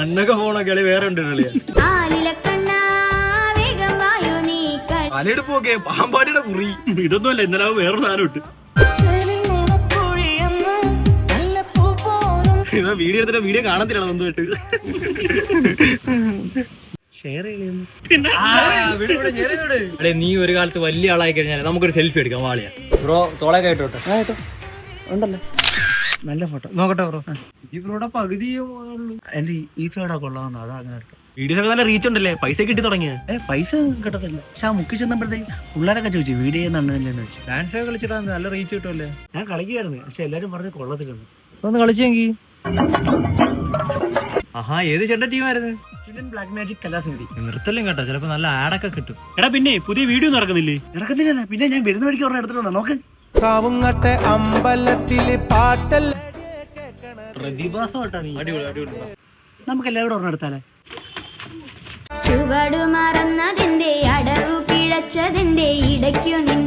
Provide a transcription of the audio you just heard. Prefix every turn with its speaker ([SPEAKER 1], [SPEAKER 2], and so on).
[SPEAKER 1] അന്നൊക്കെ പോണ കളി വേറെ ഉണ്ട് കളിയാ.
[SPEAKER 2] ആലിലക്കണ്ണ വേഗം വായോ നീ കളി
[SPEAKER 1] തലയെടുപ്പൊക്കെ പാമ്പാടിയുടെ മുറി. ഇതൊന്നുമല്ല ഇന്നലെ വേറൊരു സാധനം ഇട്ട്. വീഡിയോ എടുത്തിട്ട് വീഡിയോ കാണത്തില്ല സ്വന്തമായിട്ട് ഷെയർ
[SPEAKER 3] അതെ നീ ഒരു കാലത്ത് വലിയ ആളായി കഴിഞ്ഞാൽ നമുക്കൊരു സെൽഫി എടുക്കാം വാളിയാ. ബ്രോ തോളെ കേട്ടോട്ടെ
[SPEAKER 1] ഉണ്ടല്ലോ. നല്ല ഫോട്ടോ നോക്കട്ടെ ബ്രോ ബ്രോയുടെ പകുതി എന്റെ ഈ സൈഡാ കൊള്ളാവുന്ന അതാ അങ്ങനെ എടുക്കാം വീഡിയോസ് നല്ല റീച്ച് ഉണ്ടല്ലേ? പൈസ കിട്ടി തുടങ്ങിയ. ഏ പൈസ കിട്ടത്തില്ല. പക്ഷെ ആ മുക്കി ചെന്നപ്പോഴത്തേക്ക് പിള്ളേരൊക്കെ ചോദിച്ചു വീഡിയോ ചെയ്യുന്നുണ്ടെന്ന് വെച്ചു
[SPEAKER 3] ഡാൻസ് ഒക്കെ കളിച്ചിട്ടാ നല്ല റീച്ച് കിട്ടുമല്ലേ
[SPEAKER 1] ഞാൻ കളിക്കുകയായിരുന്നു പക്ഷെ എല്ലാരും പറഞ്ഞ് കൊള്ളത്തില്ലെന്ന്.
[SPEAKER 3] ഒന്ന് കളിച്ചെങ്കിൽ ആഹാ ഏത് ചെണ്ട ടീമായിരുന്നു
[SPEAKER 1] നിർത്തല്ലേ ബ്ലാക്ക് മാജിക് കലാസമിതി
[SPEAKER 3] നിർത്തലും കേട്ടോ. ചിലപ്പോ നല്ല ആഡൊക്കെ കിട്ടും.
[SPEAKER 1] എടാ പിന്നെ പുതിയ വീഡിയോ നടക്കുന്നില്ലേ നടക്കുന്നില്ല പിന്നെ ഞാൻ വരുന്ന വഴിക്ക് ഒരെണ്ണം എടുത്തിട്ടുണ്ടോ? നോക്ക്.
[SPEAKER 4] കാവുങ്ങട്ടെ അമ്പലത്തിൽ പാട്ടല്ല
[SPEAKER 1] നമുക്ക് എല്ലാവരും ഒരെണ്ണെടുത്താലേ
[SPEAKER 2] ചുവടു മറന്നതിന്റെ അടവ് പിഴച്ചതിന്റെ ഇടയ്ക്കു നിന്റെ